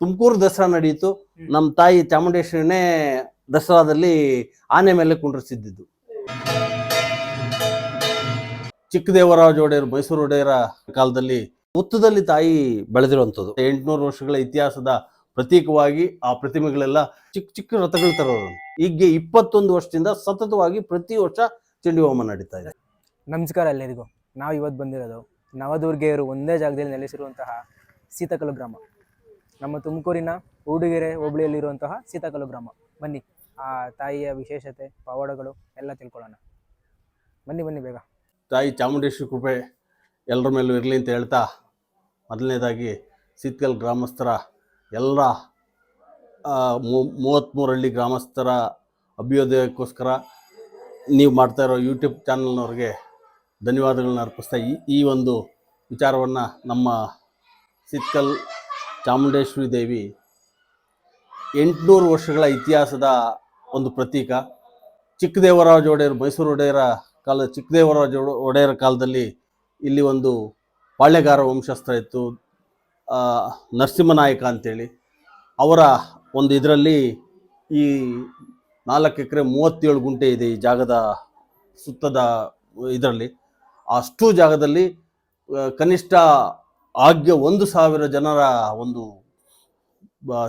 ತುಮಕೂರು ದಸರಾ ನಡೆಯಿತು. ನಮ್ಮ ತಾಯಿ ಚಾಮುಂಡೇಶ್ವರಿನೇ ದಸರಾದಲ್ಲಿ ಆನೆ ಮೇಲೆ ಕುಂಡ್ರಿಸಿದ್ದು ಚಿಕ್ಕದೇವರಾಜ ಒಡೆಯರು ಮೈಸೂರು ಒಡೆಯರ ಕಾಲದಲ್ಲಿ ಹುತ್ತದಲ್ಲಿ ತಾಯಿ ಬೆಳೆದಿರುವಂಥದ್ದು. ಎಂಟುನೂರು ವರ್ಷಗಳ ಇತಿಹಾಸದ ಪ್ರತೀಕವಾಗಿ ಆ ಪ್ರತಿಮೆಗಳೆಲ್ಲ ಚಿಕ್ಕ ಚಿಕ್ಕ ರಥಗಳು ತರೋರು. ಈಗ ಇಪ್ಪತ್ತೊಂದು ವರ್ಷದಿಂದ ಸತತವಾಗಿ ಪ್ರತಿ ವರ್ಷ ಚಂಡಿ ಹೋಮ ನಡೀತಾ ಇದೆ. ನಮಸ್ಕಾರ ಎಲ್ಲರಿಗೂ. ನಾವು ಇವತ್ತು ಬಂದಿರೋದು ನವದುರ್ಗೆಯರು ಒಂದೇ ಜಾಗದಲ್ಲಿ ನೆಲೆಸಿರುವಂತಹ ಸೀತಕಲ ಗ್ರಾಮ. ನಮ್ಮ ತುಮಕೂರಿನ ಊಡುಗೆರೆ ಹೋಬಳಿಯಲ್ಲಿರುವಂತಹ ಸೀತಾಕಲ್ಲು ಗ್ರಾಮ. ಬನ್ನಿ, ಆ ತಾಯಿಯ ವಿಶೇಷತೆ, ಪವಾಡಗಳು ಎಲ್ಲ ತಿಳ್ಕೊಳ್ಳೋಣ. ಬನ್ನಿ ಬನ್ನಿ ಬೇಗ. ತಾಯಿ ಚಾಮುಂಡೇಶ್ವರಿ ಕೃಪೆ ಎಲ್ಲರ ಮೇಲೂ ಇರಲಿ ಅಂತ ಹೇಳ್ತಾ ಮೊದಲನೇದಾಗಿ ಸೀತಕಲ್ ಗ್ರಾಮಸ್ಥರ ಎಲ್ಲ ಮೂವತ್ತ್ಮೂರು ಹಳ್ಳಿ ಗ್ರಾಮಸ್ಥರ ಅಭ್ಯುದಯಕ್ಕೋಸ್ಕರ ನೀವು ಮಾಡ್ತಾ ಇರೋ ಯೂಟ್ಯೂಬ್ ಚಾನಲ್ನವ್ರಿಗೆ ಧನ್ಯವಾದಗಳನ್ನ ಅರ್ಪಿಸ್ತಾ ಈ ಈ ಒಂದು ವಿಚಾರವನ್ನು ನಮ್ಮ ಸಿತ್ಕಲ್ ಚಾಮುಂಡೇಶ್ವರಿ ದೇವಿ ಎಂಟುನೂರು ವರ್ಷಗಳ ಇತಿಹಾಸದ ಒಂದು ಪ್ರತೀಕ. ಚಿಕ್ಕದೇವರಾಜ ಒಡೆಯರ್, ಮೈಸೂರು ಒಡೆಯರ ಕಾಲ ಚಿಕ್ಕದೇವರಾಜ ಒಡೆ- ಒಡೆಯರ ಕಾಲದಲ್ಲಿ ಇಲ್ಲಿ ಒಂದು ಪಾಳ್ಯಗಾರ ವಂಶಸ್ತ್ರ ಇತ್ತು. ನರಸಿಂಹನಾಯಕ ಅಂತೇಳಿ. ಅವರ ಒಂದು ಇದರಲ್ಲಿ ಈ ನಾಲ್ಕು ಎಕರೆ ಮೂವತ್ತೇಳು ಗುಂಟೆ ಇದೆ ಈ ಜಾಗದ ಸುತ್ತದ ಇದರಲ್ಲಿ. ಅಷ್ಟು ಜಾಗದಲ್ಲಿ ಕನಿಷ್ಠ ಆಜ್ಞೆ ಒಂದು ಸಾವಿರ ಜನರ ಒಂದು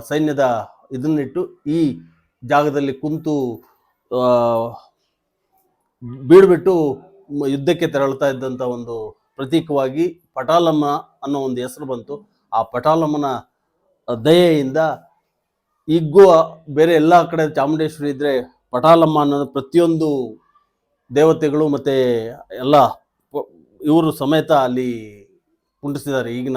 ಸೈನ್ಯದ ಇದನ್ನಿಟ್ಟು ಈ ಜಾಗದಲ್ಲಿ ಕುಂತು ಬೀಡ್ಬಿಟ್ಟು ಯುದ್ಧಕ್ಕೆ ತೆರಳುತ್ತಾ ಇದ್ದಂಥ ಒಂದು ಪ್ರತೀಕವಾಗಿ ಪಟಾಲಮ್ಮ ಅನ್ನೋ ಒಂದು ಹೆಸರು ಬಂತು. ಆ ಪಟಾಲಮ್ಮನ ದಯೆಯಿಂದ ಈಗೂ ಬೇರೆ ಎಲ್ಲ ಕಡೆ ಚಾಮುಂಡೇಶ್ವರಿ ಇದ್ದರೆ ಪಟಾಲಮ್ಮ ಅನ್ನೋದು ಪ್ರತಿಯೊಂದು ದೇವತೆಗಳು ಮತ್ತೆ ಎಲ್ಲ ಇವರು ಸಮೇತ ಅಲ್ಲಿ ಕುಂಡಿಸಿದ್ದಾರೆ. ಈಗಿನ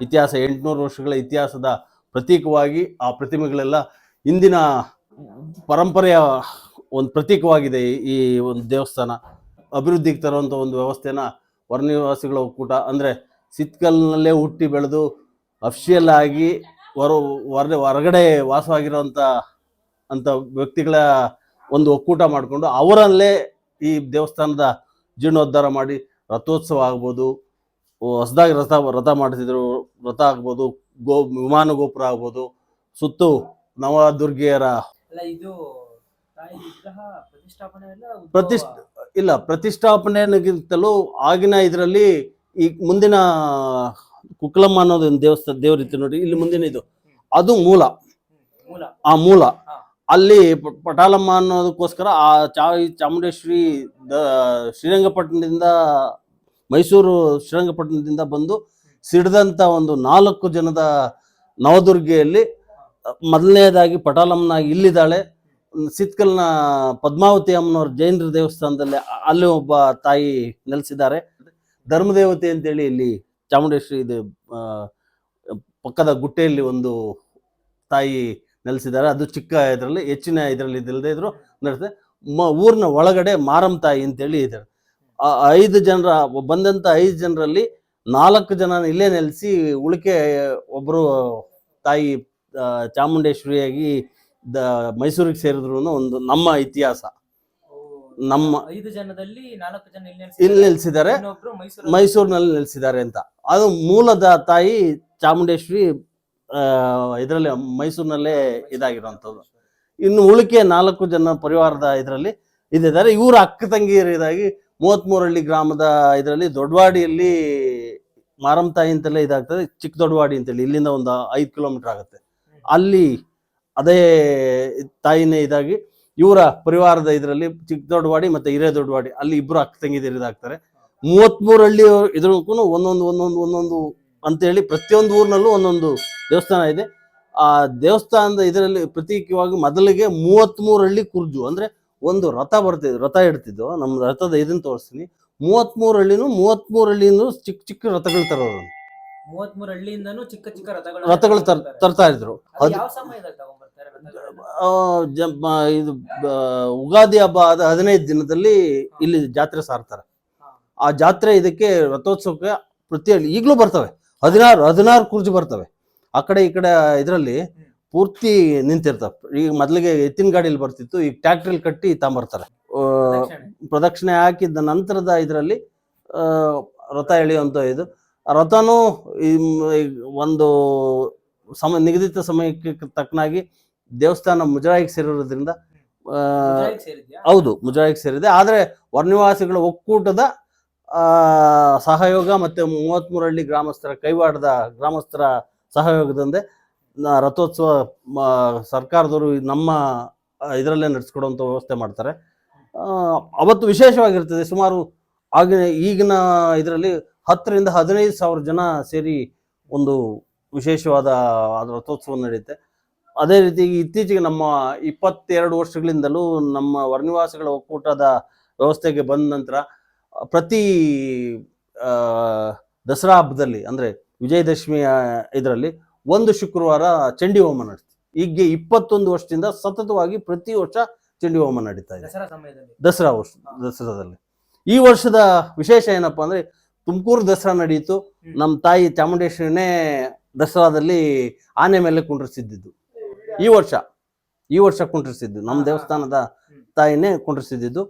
ಇತಿಹಾಸ ಎಂಟುನೂರು ವರ್ಷಗಳ ಇತಿಹಾಸದ ಪ್ರತೀಕವಾಗಿ ಆ ಪ್ರತಿಮೆಗಳೆಲ್ಲ ಇಂದಿನ ಪರಂಪರೆಯ ಒಂದು ಪ್ರತೀಕವಾಗಿದೆ ಈ- ಒಂದು ದೇವಸ್ಥಾನ. ಅಭಿವೃದ್ಧಿಗೆ ತರುವಂಥ ಒಂದು ವ್ಯವಸ್ಥೆನ ವರ್ಣನಿವಾಸಿಗಳ ಒಕ್ಕೂಟ, ಅಂದರೆ ಸಿತ್ಕಲ್ನಲ್ಲೇ ಹುಟ್ಟಿ ಬೆಳೆದು ಅಫಿಷಿಯಲ್ ಆಗಿ ಹೊರ ಹೊರ ಹೊರಗಡೆ ವಾಸವಾಗಿರೋಂಥ ಅಂಥ ವ್ಯಕ್ತಿಗಳ ಒಂದು ಒಕ್ಕೂಟ ಮಾಡಿಕೊಂಡು ಅವರಲ್ಲೇ ಈ ದೇವಸ್ಥಾನದ ಜೀರ್ಣೋದ್ಧಾರ ಮಾಡಿ ರಥೋತ್ಸವ ಆಗ್ಬೋದು. ಹೊಸದಾಗಿ ರಥ ರಥ ಮಾಡ್ತಿದ್ರು ರಥ ಆಗ್ಬೋದು ಗೋ ವಿಮಾನ ಗೋಪುರ ಆಗ್ಬೋದು. ಸುತ್ತು ನವದುರ್ಗೆಯರ ಇದು ಪ್ರತಿಷ್ಠ ಇಲ್ಲ ಪ್ರತಿಷ್ಠಾಪನೆಗಿಂತಲೂ ಆಗಿನ ಇದರಲ್ಲಿ ಈ ಮುಂದಿನ ಕುಕ್ಲಮ್ಮ ಅನ್ನೋದು ಒಂದು ದೇವಸ್ಥಾನ ದೇವರಿತ್ತು ನೋಡಿ ಇಲ್ಲಿ ಮುಂದಿನ ಇದು. ಅದು ಮೂಲ. ಮೂಲ. ಆ ಮೂಲ. ಅಲ್ಲಿ ಪಟಾಲಮ್ಮ ಅನ್ನೋದಕ್ಕೋಸ್ಕರ ಆ ಚಾ ಚಾಮುಂಡೇಶ್ವರಿ ಶ್ರೀರಂಗಪಟ್ಟಣದಿಂದ ಮೈಸೂರು ಶ್ರೀರಂಗಪಟ್ಟಣದಿಂದ ಬಂದು ಸಿಡಿದಂಥ ಒಂದು ನಾಲ್ಕು ಜನದ ನವದುರ್ಗೆಯಲ್ಲಿ ಮೊದಲನೇದಾಗಿ ಪಟಾಲಮ್ಮನ ಇಲ್ಲಿದ್ದಾಳೆ. ಸಿತ್ಕಲ್ನ ಪದ್ಮಾವತಿ ಅಮ್ಮನವ್ರ ಜೈನರ ದೇವಸ್ಥಾನದಲ್ಲಿ ಅಲ್ಲಿ ಒಬ್ಬ ತಾಯಿ ನೆಲೆಸಿದ್ದಾರೆ. ಧರ್ಮದೇವತೆ ಅಂತೇಳಿ ಇಲ್ಲಿ ಚಾಮುಂಡೇಶ್ವರಿ ಇದು ಪಕ್ಕದ ಗುಟ್ಟೆಯಲ್ಲಿ ಒಂದು ತಾಯಿ ನೆಲೆಸಿದ್ದಾರೆ. ಅದು ಚಿಕ್ಕ ಇದರಲ್ಲಿ, ಹೆಚ್ಚಿನ ಇದರಲ್ಲಿ ಇದಿಲ್ಲದೆ ಇದ್ರು ನಡೆಸುತ್ತೆ ಮ, ಊರಿನ ಒಳಗಡೆ ಮಾರಮ್ಮ ತಾಯಿ ಅಂತೇಳಿ ಇದ್ದಾರೆ ಆ ಐದು ಜನರ ಬಂದಂಥ ಐದು ಜನರಲ್ಲಿ ನಾಲ್ಕು ಜನ ಇಲ್ಲೇ ನೆಲೆಸಿ ಉಳಿಕೆ ಒಬ್ಬರು ತಾಯಿ ಚಾಮುಂಡೇಶ್ವರಿಯಾಗಿ ದ ಮೈಸೂರಿಗೆ ಸೇರಿದ್ರು ಒಂದು ನಮ್ಮ ಇತಿಹಾಸ. ನಮ್ಮ ಐದು ಜನದಲ್ಲಿ ನಾಲ್ಕು ಜನ ಇಲ್ಲಿ ನೆಲೆಸಿದ್ದಾರೆ. ಮೈಸೂರಿನಲ್ಲಿ ನೆಲೆಸಿದ್ದಾರೆ ಅಂತ. ಅದು ಮೂಲದ ತಾಯಿ ಚಾಮುಂಡೇಶ್ವರಿ ಇದರಲ್ಲಿ ಮೈಸೂರಿನಲ್ಲೇ ಇದಾಗಿರುವಂಥದ್ದು. ಇನ್ನು ಉಳಿಕೆ ನಾಲ್ಕು ಜನ ಪರಿವಾರದ ಇದರಲ್ಲಿ ಇದಿದ್ದಾರೆ ಇವರು ಅಕ್ಕ ತಂಗಿಯರಿದಾಗಿ ಮೂವತ್ಮೂರಹಳ್ಳಿ ಗ್ರಾಮದ ಇದರಲ್ಲಿ ದೊಡ್ಡವಾಡಿಯಲ್ಲಿ ಮಾರಮ್ತಾಯಿ ಅಂತಲೇ ಇದಾಗ್ತದೆ, ಚಿಕ್ಕ ದೊಡ್ಡವಾಡಿ ಅಂತೇಳಿ, ಇಲ್ಲಿಂದ ಒಂದು ಐದು ಕಿಲೋಮೀಟರ್ ಆಗುತ್ತೆ. ಅಲ್ಲಿ ಅದೇ ತಾಯಿನೇ ಇದಾಗಿ ಇವರ ಪರಿವಾರದ ಇದರಲ್ಲಿ ಚಿಕ್ಕ ದೊಡ್ಡವಾಡಿ ಮತ್ತೆ ಹಿರೇ ದೊಡ್ಡವಾಡಿ ಅಲ್ಲಿ ಇಬ್ಬರು ಅಕ್ಕ ತಂಗಿದಿರು ಇದಾಗ್ತಾರೆ. ಮೂವತ್ಮೂರು ಹಳ್ಳಿ ಇದ್ರಕ್ಕೂ ಒಂದೊಂದು ಒಂದೊಂದು ಒಂದೊಂದು ಅಂತೇಳಿ ಪ್ರತಿಯೊಂದು ಊರಿನಲ್ಲೂ ಒಂದೊಂದು ದೇವಸ್ಥಾನ ಇದೆ. ಆ ದೇವಸ್ಥಾನದ ಇದರಲ್ಲಿ ಪ್ರತೀಕವಾಗಿ ಮೊದಲಿಗೆ ಮೂವತ್ಮೂರು ಹಳ್ಳಿ ಕುರ್ಜು ಅಂದ್ರೆ ಒಂದು ರಥ ಬರ್ತಿದ್ರು ರಥ ಇಡ್ತಿದ್ದು ನಮ್ಮ ರಥದ ಇದನ್ನ ತೋರಿಸ್ತೀನಿ. ಮೂವತ್ಮೂರು ಹಳ್ಳಿನೂ ಮೂವತ್ಮೂರು ಹಳ್ಳಿಯಿಂದ ಚಿಕ್ಕ ಚಿಕ್ಕ ರಥಗಳು ತರೋರು. ಮೂವತ್ಮೂರು ಹಳ್ಳಿಯಿಂದನೂ ಚಿಕ್ಕ ಚಿಕ್ಕ ರಥಗಳು ರಥಗಳು ತರ್ ತರ್ತಾ ಇದ್ರು. ಅದು ಅದು ಯಾವ ಸಮಯದಲ್ಲಿ ತಗೊಂಡ್ಬರ್ತಾರೆ ರಥಗಳನ್ನ? ಆ, ಜ- ಮ- ಇದು ಬ- ಉಗಾದಿ ಹಬ್ಬ ಆದ ಹದಿನೈದು ದಿನದಲ್ಲಿ ಇಲ್ಲಿ ಜಾತ್ರೆ ಸಾರ್ತಾರೆ. ಆ ಜಾತ್ರೆ ಇದಕ್ಕೆ ರಥೋತ್ಸವಕ್ಕೆ ಪ್ರತಿ ಹಳ್ಳಿ ಈಗಲೂ ಬರ್ತವೆ. ಹದಿನಾರು ಹದಿನಾರು ಕುರ್ಜಿ ಬರ್ತವೆ. ಆ ಕಡೆ ಈ ಕಡೆ ಇದರಲ್ಲಿ ಪೂರ್ತಿ ನಿಂತಿರ್ತಾವ. ಈಗ ಮೊದಲಿಗೆ ಎತ್ತಿನ ಗಾಡಿಯಲ್ಲಿ ಬರ್ತಿತ್ತು ಈಗ ಟ್ಯಾಕ್ಟ್ರಿಲ್ ಕಟ್ಟಿ ತಗೊಂಬರ್ತಾರೆ ಪ್ರದಕ್ಷಿಣೆ. ಹಾಕಿದ ನಂತರದ ಇದರಲ್ಲಿ ರಥ ಎಳೆಯುವಂಥ ಇದು. ರಥನೂ ಈ ಒಂದು ಸಮ ನಿಗದಿತ ಸಮಯಕ್ಕೆ ತಕ್ಕನಾಗಿ ದೇವಸ್ಥಾನ ಮುಜರಾಯಿಗೆ ಸೇರಿರೋದ್ರಿಂದ ಹೌದು ಮುಜರಾಯಿಗೆ ಸೇರಿದೆ. ಆದರೆ ವರ್ನಿವಾಸಿಗಳ ಒಕ್ಕೂಟದ ಆ, ಸಹಯೋಗ ಮತ್ತು ಹಳ್ಳಿ ಗ್ರಾಮಸ್ಥರ ಕೈವಾಡದ ಗ್ರಾಮಸ್ಥರ ಸಹಯೋಗದಂದೆ ರಥೋತ್ಸವ ಸರ್ಕಾರದವರು ನಮ್ಮ ಇದರಲ್ಲೇ ನಡೆಸ್ಕೊಡುವಂಥ ವ್ಯವಸ್ಥೆ ಮಾಡ್ತಾರೆ. ಅವತ್ತು ವಿಶೇಷವಾಗಿರ್ತದೆ, ಸುಮಾರು ಆಗಿನ, ಈಗಿನ ಇದರಲ್ಲಿ ಹತ್ತರಿಂದ ಹದಿನೈದು ಸಾವಿರ ಜನ ಸೇರಿ ಒಂದು ವಿಶೇಷವಾದ ರಥೋತ್ಸವ ನಡೆಯುತ್ತೆ. ಅದೇ ರೀತಿ ಇತ್ತೀಚೆಗೆ ನಮ್ಮ ಇಪ್ಪತ್ತೆರಡು ವರ್ಷಗಳಿಂದಲೂ ನಮ್ಮ ವರ್ಣಿವಾಸಿಗಳ ಒಕ್ಕೂಟದ ವ್ಯವಸ್ಥೆಗೆ ಬಂದ ನಂತರ, ಪ್ರತಿ ದಸರಾ ಹಬ್ಬದಲ್ಲಿ, ಅಂದರೆ ವಿಜಯದಶಮಿಯ ಇದರಲ್ಲಿ ಒಂದು ಶುಕ್ರವಾರ ಚಂಡಿ ಹೋಮ ನಡೆಸ್ತೀವಿ. ಈಗ ಇಪ್ಪತ್ತೊಂದು ವರ್ಷದಿಂದ ಸತತವಾಗಿ ಪ್ರತಿ ವರ್ಷ ಚಂಡಿ ಹೋಮ ನಡೀತಾ ಇದೆ. ದಸರಾ ವರ್ಷ ದಸರಾದಲ್ಲಿ. ಈ ವರ್ಷದ ವಿಶೇಷ ಏನಪ್ಪಾ ಅಂದ್ರೆ ತುಮಕೂರು ದಸರಾ ನಡೆಯಿತು. ನಮ್ಮ ತಾಯಿ ಚಾಮುಂಡೇಶ್ವರಿನೇ ದಸರಾದಲ್ಲಿ ಆನೆ ಮೇಲೆ ಕುಂಡ್ರಿಸಿದ್ದು ಈ ವರ್ಷ ಈ ವರ್ಷ ಕುಂಡ್ರಿಸಿದ್ದು. ನಮ್ಮ. ದೇವಸ್ಥಾನದ. ತಾಯಿನೇ ಕುಂಡ್ರಿಸಿದ್ದು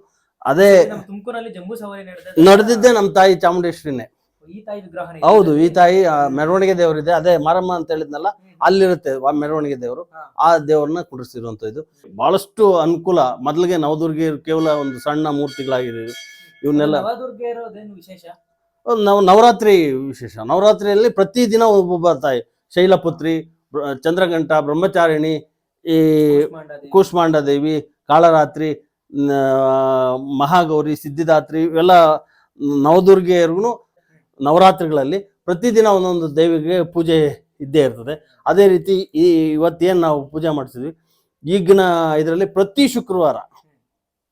ಅದೇ ತುಮಕೂರಲ್ಲಿ ಜಂಬೂ ಸವಾರಿ ನಡೆದ ನಡೆದಿದ್ದೆ ನಮ್ಮ ತಾಯಿ ಚಾಮುಂಡೇಶ್ವರಿನೇ. ಈ ತಾಯಿ ವಿಗ್ರಹ ಹೌದು ಈ ತಾಯಿ ಮೆರವಣಿಗೆ ದೇವರಿದೆ. ಅದೇ ಮಾರಮ್ಮ ಅಂತ ಹೇಳಿದ್ನಲ್ಲ ಅಲ್ಲಿರುತ್ತೆ ಆ ಮೆರವಣಿಗೆ ದೇವರು. ಆ ದೇವರನ್ನ ಇದು. ಬಹಳಷ್ಟು ಅನುಕೂಲ. ಮೊದಲಿಗೆ ನವದುರ್ಗಿ ಕೇವಲ ಒಂದು ಸಣ್ಣ ಮೂರ್ತಿಗಳಾಗಿದೆ ಇವನ್ನೆಲ್ಲ ವಿಶೇಷ? ನಾವು ನವರಾತ್ರಿ ವಿಶೇಷ. ನವರಾತ್ರಿಯಲ್ಲಿ ಪ್ರತಿದಿನ ಒಬ್ಬೊಬ್ಬ ತಾಯಿ ಶೈಲಪುತ್ರಿ ಚಂದ್ರಘಂಟ ಬ್ರಹ್ಮಚಾರಿಣಿ ಈ ಕೂಷ್ಮಾಂಡ ದೇವಿ. ಕಾಳರಾತ್ರಿ ಮಹಾಗೌರಿ ಸಿದ್ಧಿದಾತ್ರಿ ಇವೆಲ್ಲ ನವದುರ್ಗೆಯರ್ಗು ನವರಾತ್ರಿಗಳಲ್ಲಿ ಪ್ರತಿದಿನ ಒಂದೊಂದು ದೇವಿಗೆ ಪೂಜೆ ಇದ್ದೇ ಇರ್ತದೆ. ಅದೇ ರೀತಿ ಈ ಇವತ್ತೇನು ನಾವು ಪೂಜೆ ಮಾಡಿಸಿದ್ವಿ? ಈಗಿನ ಇದರಲ್ಲಿ ಪ್ರತಿ ಶುಕ್ರವಾರ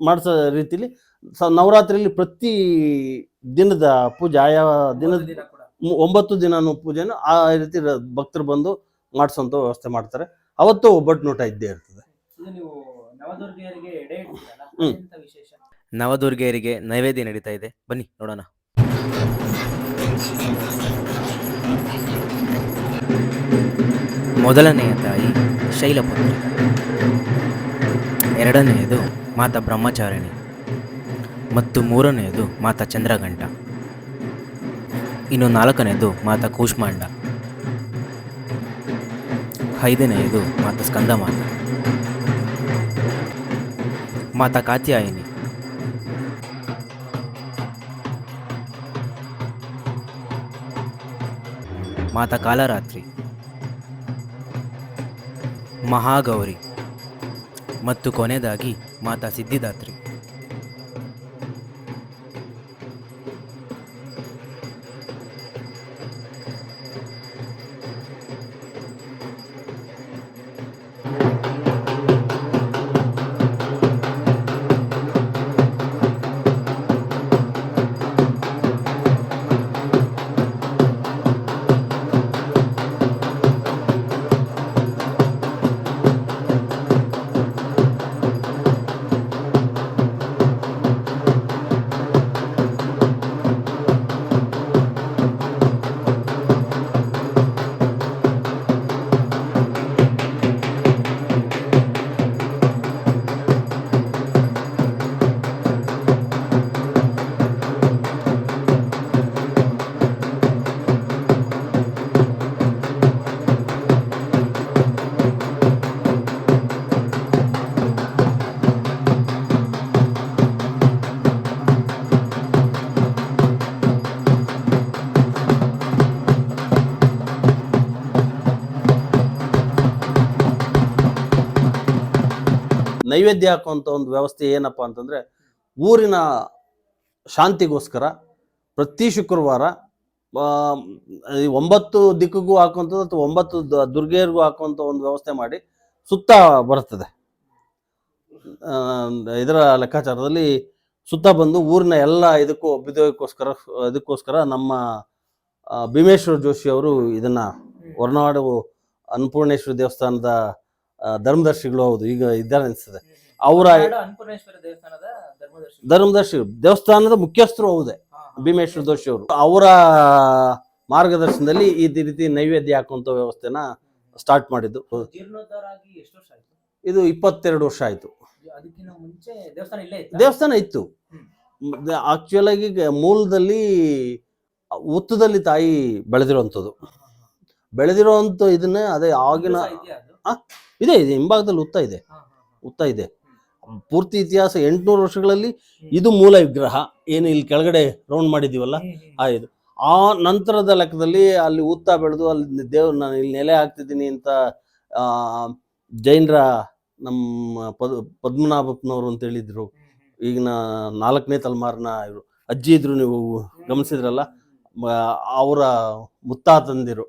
ಮಾಡಿಸೋ ರೀತಿಲಿ ಸ ನವರಾತ್ರಿಯಲ್ಲಿ ಪ್ರತಿ ದಿನದ ಪೂಜೆ ಆಯಾ ದಿನದ ಒಂಬತ್ತು ದಿನ ಕೂಡ. ಒಂಬತ್ತು ದಿನನೂ ಪೂಜೆನೂ ಆ ರೀತಿ ಭಕ್ತರು ಬಂದು ಮಾಡಿಸೋಂಥ ವ್ಯವಸ್ಥೆ ಮಾಡ್ತಾರೆ. ಅವತ್ತು ಒಬ್ಬಟ್ಟು ನೋಟ ಇದ್ದೇ ಇರ್ತದೆ. ನವದುರ್ಗೆಯರಿಗೆ ನೈವೇದ್ಯ ನಡೀತಾ ಇದೆ. ಬನ್ನಿ ನೋಡೋಣ. ಮೊದಲನೆಯ ತಾಯಿ ಶೈಲಪುತ್ರಿ. ಎರಡನೆಯದು ಮಾತಾ ಬ್ರಹ್ಮಚಾರಿಣಿ. ಮತ್ತು ಮೂರನೆಯದು ಮಾತಾ ಚಂದ್ರಘಂಟ. ಇನ್ನು ನಾಲ್ಕನೆಯದು ಮಾತಾ ಕೂಷ್ಮಾಂಡ. ಐದನೆಯದು ಮಾತಾ ಸ್ಕಂದಮಾತ. ಮಾತಾ ಕಾತ್ಯಾಯಿನಿ. ಮಾತಾ ಕಾಲರಾತ್ರಿ. ಮಹಾಗೌರಿ. ಮತ್ತು ಕೊನೆಯದಾಗಿ ಮಾತಾ ಸಿದ್ಧಿದಾತ್ರಿ. ನೈವೇದ್ಯ ಹಾಕುವಂಥ ಒಂದು ವ್ಯವಸ್ಥೆ ಏನಪ್ಪ ಅಂತಂದ್ರೆ ಊರಿನ ಶಾಂತಿಗೋಸ್ಕರ ಪ್ರತಿ ಶುಕ್ರವಾರ ಒಂಬತ್ತು ದಿಕ್ಕಿಗೂ ಹಾಕುವಂಥದ್ದು ಅಥವಾ ಒಂಬತ್ತು ದುರ್ಗೆಯರಿಗೂ ಹಾಕುವಂಥ ಒಂದು ವ್ಯವಸ್ಥೆ ಮಾಡಿ ಸುತ್ತ ಬರ್ತದೆ. ಇದರ ಲೆಕ್ಕಾಚಾರದಲ್ಲಿ ಸುತ್ತ ಬಂದು ಊರಿನ ಎಲ್ಲ ಇದಕ್ಕೂ ಅಭ್ಯುದಯಕ್ಕೋಸ್ಕರ ಇದಕ್ಕೋಸ್ಕರ ನಮ್ಮ ಭೀಮೇಶ್ವರ ಜೋಶಿ ಅವರು ಇದನ್ನ ಹೊರನಾಡು ಅನ್ನಪೂರ್ಣೇಶ್ವರಿ ದೇವಸ್ಥಾನದ ಧರ್ಮದರ್ಶಿಗಳು ಹೌದು. ಈಗ ಇದ್ದಾರೆ ಅನಿಸ್ತದೆ ಅವರ ದೇವಸ್ಥಾನದ ಧರ್ಮದರ್ಶಿ. ದೇವಸ್ಥಾನದ ಮುಖ್ಯಸ್ಥರು ಹೌದೇ. ಭೀಮೇಶ್ವರ ದೋಷಿ ಅವರು. ಅವರ ಮಾರ್ಗದರ್ಶನದಲ್ಲಿ ಈ ರೀತಿ ನೈವೇದ್ಯ ಹಾಕುವಂತ ವ್ಯವಸ್ಥೆನ ಸ್ಟಾರ್ಟ್ ಮಾಡಿದ್ದು. ಇದು ಇಪ್ಪತ್ತೆರಡು ವರ್ಷ ಆಯ್ತು. ದೇವಸ್ಥಾನ ಇತ್ತು? ಆಕ್ಚುಲ್ ಆಗಿ ಮೂಲದಲ್ಲಿ ಉತ್ತದಲ್ಲಿ ತಾಯಿ ಬೆಳೆದಿರುವಂಥದ್ದು. ಬೆಳೆದಿರುವಂಥ ಇದನ್ನ ಅದೇ ಆಗಿನ ಇದೆ ಇದೆ ಹಿಂಭಾಗದಲ್ಲಿ ಉತ್ತ ಇದೆ. ಉತ್ತ ಇದೆ. ಪೂರ್ತಿ ಇತಿಹಾಸ ಎಂಟುನೂರು ವರ್ಷಗಳಲ್ಲಿ ಇದು ಮೂಲ ವಿಗ್ರಹ. ಏನು ಇಲ್ಲಿ ಕೆಳಗಡೆ ರೌಂಡ್ ಮಾಡಿದೀವಲ್ಲ? ಆ ಇದು. ಆ ನಂತರದ ಲೆಕ್ಕದಲ್ಲಿ ಅಲ್ಲಿ ಉತ್ತ ಬೆಳೆದು ಅಲ್ಲಿ ದೇವ್ರ ನಾನು ಇಲ್ಲಿ ನೆಲೆ ಹಾಕ್ತಿದ್ದೀನಿ ಅಂತ ಆ, ಜೈನರ ನಮ್ಮ ಪದ್ ಪದ್ಮನಾಭಪ್ಪನವರು ಅಂತ ಹೇಳಿದ್ರು. ಈಗಿನ ನಾಲ್ಕನೇ ತಲೆಮಾರಿನ ಇವರು. ಅಜ್ಜಿ ಇದ್ರು ನೀವು ಗಮನಿಸಿದ್ರಲ್ಲ? ಅವರ ಮುತ್ತಾತಂದಿರು.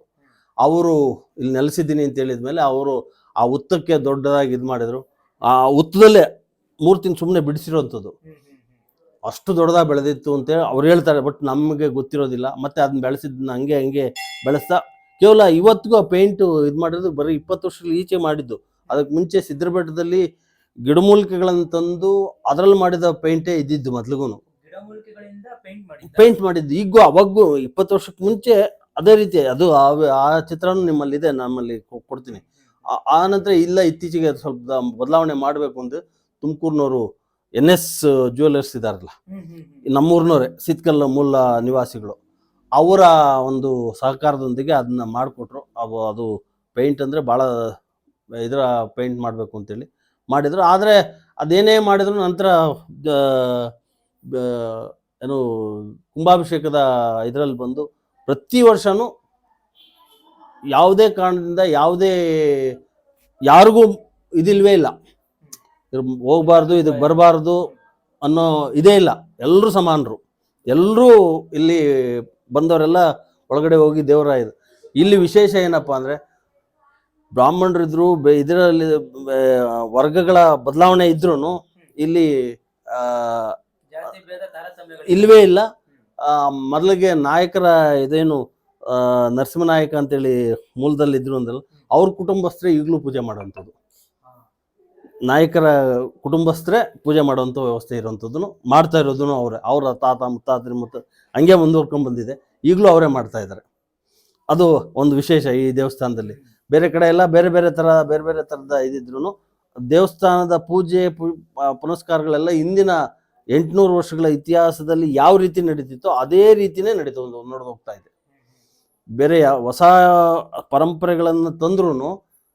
ಅವರು ಇಲ್ಲಿ ನೆಲೆಸಿದ್ದೀನಿ ಅಂತ ಹೇಳಿದ್ಮೇಲೆ ಅವರು ಆ ಉತ್ತಕ್ಕೆ ದೊಡ್ಡದಾಗಿ ಇದು ಮಾಡಿದ್ರು. ಆ ಉತ್ತದಲ್ಲೇ ಮೂರ್ತಿನ ಸುಮ್ಮನೆ ಬಿಡಿಸಿರೋವಂಥದ್ದು. ಅಷ್ಟು ದೊಡ್ಡದಾಗಿ ಬೆಳೆದಿತ್ತು ಅಂತೇಳಿ ಅವ್ರು ಹೇಳ್ತಾರೆ ಬಟ್ ನಮಗೆ ಗೊತ್ತಿರೋದಿಲ್ಲ. ಮತ್ತೆ ಅದನ್ನ ಬೆಳೆಸಿದ್ದನ್ನ ಹಂಗೆ ಹಂಗೆ ಬೆಳೆಸ್ತಾ ಕೇವಲ ಇವತ್ತಿಗೂ ಆ ಪೇಂಟು ಇದು ಮಾಡಿರೋದು ಬರೀ ಇಪ್ಪತ್ತು ವರ್ಷದಲ್ಲಿ ಈಚೆ ಮಾಡಿದ್ದು. ಅದಕ್ಕೆ ಮುಂಚೆ ಸಿದ್ರಬೆಟ್ಟದಲ್ಲಿ ಗಿಡಮೂಲಿಕೆಗಳನ್ನು ತಂದು ಅದರಲ್ಲಿ ಮಾಡಿದ ಪೇಂಟೇ ಇದ್ದಿದ್ದು ಮೊದ್ಲಿಗೂ ಪೇಂಟ್ ಮಾಡಿ ಪೇಂಟ್ ಮಾಡಿದ್ದು. ಈಗೂ ಅವಾಗೂ ಇಪ್ಪತ್ತು ವರ್ಷಕ್ಕೆ ಮುಂಚೆ ಅದೇ ರೀತಿ ಅದು ಆ- ಆ ಚಿತ್ರನೂ ನಿಮ್ಮಲ್ಲಿ ಇದೆ ನಮ್ಮಲ್ಲಿ ಕೊಡ್ತೀನಿ. ಆ- ನಂತರ ಇಲ್ಲ ಇತ್ತೀಚೆಗೆ ಸ್ವಲ್ಪ ಬದಲಾವಣೆ ಮಾಡಬೇಕು ಅಂದ್ರೆ ತುಮಕೂರಿನವರು ಎನ್ ಎಸ್ ಜ್ಯುವೆಲರ್ಸ್ ಇದಾರಲ್ಲ ನಮ್ಮೂರಿನವರೇ ಸಿತ್ಕಲ್ ಮೂಲ ನಿವಾಸಿಗಳು. ಅವರ ಒಂದು ಸಹಕಾರದೊಂದಿಗೆ ಅದನ್ನ ಮಾಡಿಕೊಟ್ರು. ಅವು ಅದು ಪೇಂಟ್ ಅಂದರೆ ಭಾಳ ಇದರ ಪೇಂಟ್ ಮಾಡಬೇಕು ಅಂತೇಳಿ ಮಾಡಿದರು. ಆದರೆ ಅದೇನೇ ಮಾಡಿದ್ರು ನಂತರ ಏನು ಕುಂಭಾಭಿಷೇಕದ ಇದರಲ್ಲಿ ಬಂದು ಪ್ರತಿ ವರ್ಷನೂ ಯಾವುದೇ ಕಾರಣದಿಂದ ಯಾವುದೇ ಯಾರಿಗೂ ಇದಿಲ್ವೇ ಇಲ್ಲ. ಹೋಗ್ಬಾರ್ದು ಇದಕ್ಕೆ ಬರಬಾರ್ದು ಅನ್ನೋ ಇದೇ ಇಲ್ಲ. ಎಲ್ಲರೂ ಸಮಾನರು. ಎಲ್ಲರೂ ಇಲ್ಲಿ ಬಂದವರೆಲ್ಲ ಒಳಗಡೆ ಹೋಗಿ ದೇವರ ಇದು ಇಲ್ಲಿ ವಿಶೇಷ ಏನಪ್ಪ ಅಂದರೆ ಬ್ರಾಹ್ಮಣರಿದ್ರು ಬೇ ಇದರಲ್ಲಿ ವರ್ಗಗಳ ಬದಲಾವಣೆ ಇದ್ರೂ ಇಲ್ಲಿ ಇಲ್ವೇ ಇಲ್ಲ. ಮೊದಲಿಗೆ ನಾಯಕರ ಇದೇನು ನರಸಿಂಹನಾಯಕ ಅಂತೇಳಿ ಮೂಲದಲ್ಲಿ ಇದ್ರು ಅಂದ್ರೆ ಅವ್ರ ಕುಟುಂಬಸ್ಥರೇ ಈಗಲೂ ಪೂಜೆ ಮಾಡೋವಂಥದ್ದು. ನಾಯಕರ ಕುಟುಂಬಸ್ಥರೇ ಪೂಜೆ ಮಾಡುವಂಥ ವ್ಯವಸ್ಥೆ ಇರುವಂಥದ್ದು ಮಾಡ್ತಾ ಇರೋದನ್ನು ಅವರೇ, ಅವರ ತಾತ ಮುತ್ತಾತ್ರಿ ಮುತ್ತ, ಹಂಗೆ ಮುಂದುವರ್ಕೊಂಡು ಬಂದಿದೆ. ಈಗಲೂ ಅವರೇ ಮಾಡ್ತಾ ಇದ್ದಾರೆ. ಅದು ಒಂದು ವಿಶೇಷ ಈ ದೇವಸ್ಥಾನದಲ್ಲಿ. ಬೇರೆ ಕಡೆ ಎಲ್ಲ ಬೇರೆ ಬೇರೆ ಥರ, ಬೇರೆ ಬೇರೆ ಥರದ ಇದಿದ್ರು ದೇವಸ್ಥಾನದ ಪೂಜೆ ಪುನಸ್ಕಾರಗಳೆಲ್ಲ ಇಂದಿನ ಎಂಟುನೂರು ವರ್ಷಗಳ ಇತಿಹಾಸದಲ್ಲಿ ಯಾವ ರೀತಿ ನಡೀತಿತ್ತೋ ಅದೇ ರೀತಿಯೇ ನಡೀತಾ ನೋಡ್ದು ಹೋಗ್ತಾ ಇದೆ. ಬೇರೆ ಹೊಸ ಪರಂಪರೆಗಳನ್ನು ತಂದ್ರೂ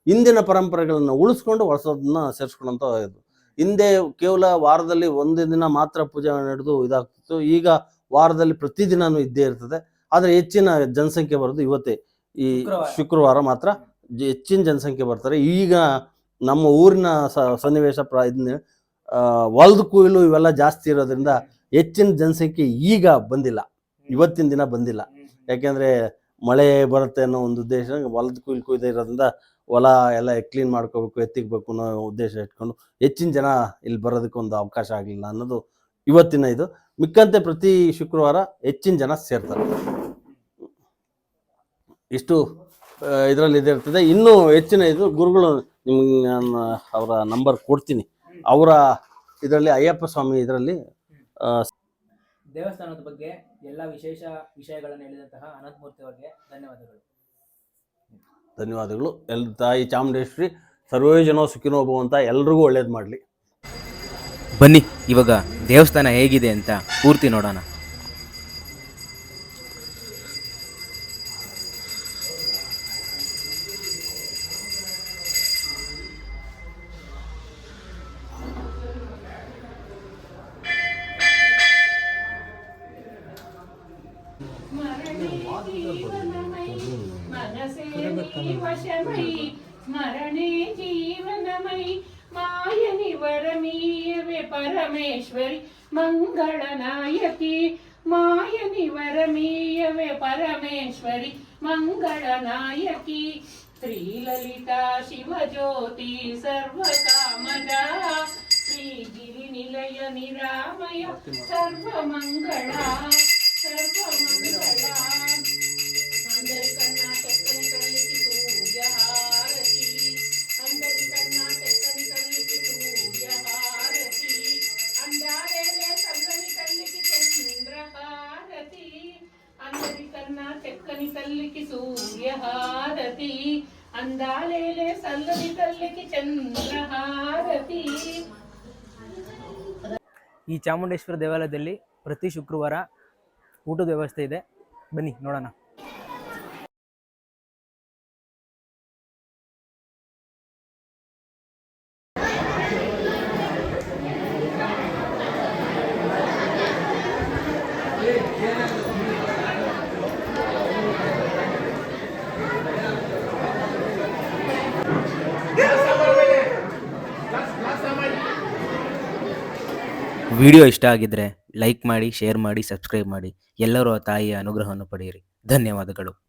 ಇಂದಿನ ಪರಂಪರೆಗಳನ್ನು ಉಳಿಸ್ಕೊಂಡು ಹೊಸದನ್ನ ಸೇರಿಸ್ಕೊಳ್ಳೋಂಥ ಇದು. ಹಿಂದೆ ಕೇವಲ ವಾರದಲ್ಲಿ ಒಂದೇ ದಿನ ಮಾತ್ರ ಪೂಜೆ ನಡೆದು ಇದಾಗ್ತಿತ್ತು. ಈಗ ವಾರದಲ್ಲಿ ಪ್ರತಿದಿನವೂ ಇದ್ದೇ ಇರ್ತದೆ. ಆದರೆ ಹೆಚ್ಚಿನ ಜನಸಂಖ್ಯೆ ಬರೋದು ಇವತ್ತೇ. ಈ ಶುಕ್ರವಾರ. ಮಾತ್ರ ಹೆಚ್ಚಿನ ಜನಸಂಖ್ಯೆ ಬರ್ತಾರೆ. ಈಗ ನಮ್ಮ ಊರಿನ ಸನ್ನಿವೇಶ ಪ್ರ ಇದನ್ನ ಹೊಲದ ಕುಯ್ಲು ಇವೆಲ್ಲ ಜಾಸ್ತಿ ಇರೋದ್ರಿಂದ ಹೆಚ್ಚಿನ ಜನಸಂಖ್ಯೆ ಈಗ ಬಂದಿಲ್ಲ. ಇವತ್ತಿನ ದಿನ ಬಂದಿಲ್ಲ. ಯಾಕೆಂದ್ರೆ ಮಳೆ ಬರುತ್ತೆ ಅನ್ನೋ ಒಂದು ಉದ್ದೇಶ, ಹೊಲದ ಕುಯ್ಲು ಕುಯ್ದೇ ಇರೋದ್ರಿಂದ ಹೊಲ ಎಲ್ಲ ಕ್ಲೀನ್ ಮಾಡ್ಕೋಬೇಕು ಎತ್ತಿಕ್ಬೇಕು ಅನ್ನೋ ಉದ್ದೇಶ ಇಟ್ಕೊಂಡು ಹೆಚ್ಚಿನ ಜನ ಇಲ್ಲಿ ಬರೋದಕ್ಕೆ ಒಂದು ಅವಕಾಶ ಆಗಲಿಲ್ಲ ಅನ್ನೋದು ಇವತ್ತಿನ ಇದು. ಮಿಕ್ಕಂತೆ ಪ್ರತಿ ಶುಕ್ರವಾರ ಹೆಚ್ಚಿನ ಜನ ಸೇರ್ತಾರೆ. ಇಷ್ಟು ಇದರಲ್ಲಿ ಇದಿರ್ತದೆ ಇನ್ನೂ ಹೆಚ್ಚಿನ ಇದು ಗುರುಗಳು ನಿಮ್ಗೆ ನಾನು ಅವರ ನಂಬರ್ ಕೊಡ್ತೀನಿ. ಅವರ ಇದರಲ್ಲಿ ಅಯ್ಯಪ್ಪ ಸ್ವಾಮಿ ಇದರಲ್ಲಿ ದೇವಸ್ಥಾನದ ಬಗ್ಗೆ ಎಲ್ಲ ವಿಶೇಷ ವಿಷಯಗಳನ್ನು ಹೇಳಿದಂತಹ ಅನಂತಮೂರ್ತಿ ಅವರಿಗೆ ಧನ್ಯವಾದಗಳು. ಧನ್ಯವಾದಗಳು. ಎಲ್ ತಾಯಿ ಚಾಮುಂಡೇಶ್ವರಿ ಸರ್ವೇಜನೋ ಸುಖಿನೋ ಭವಂತ ಎಲ್ರಿಗೂ ಒಳ್ಳೇದು ಮಾಡಲಿ. ಬನ್ನಿ ಇವಾಗ ದೇವಸ್ಥಾನ ಹೇಗಿದೆ ಅಂತ ಪೂರ್ತಿ ನೋಡೋಣ. నాయకి శ్రీలలిత శివజ్యోతి సర్వకామద శ్రీగిరి నిలయ నిరామయ సర్వమంగళ సర్వమంగళ అందాలేలే చల్లని తల్లికి చంద్రహారతి ಈ ಚಾಮುಂಡೇಶ್ವರ ದೇವಾಲಯದಲ್ಲಿ ಪ್ರತಿ ಶುಕ್ರವಾರ ಊಟದ ವ್ಯವಸ್ಥೆ ಇದೆ ಬನ್ನಿ ನೋಡೋಣ ವಿಡಿಯೋ ಇಷ್ಟ ಆಗಿದ್ರೆ ಲೈಕ್ ಮಾಡಿ, ಶೇರ್ ಮಾಡಿ, ಸಬ್ಸ್ಕ್ರೈಬ್ ಮಾಡಿ. ಎಲ್ಲರೂ ಆ ತಾಯಿಯ ಅನುಗ್ರಹವನ್ನು ಪಡೆಯಿರಿ. ಧನ್ಯವಾದಗಳು.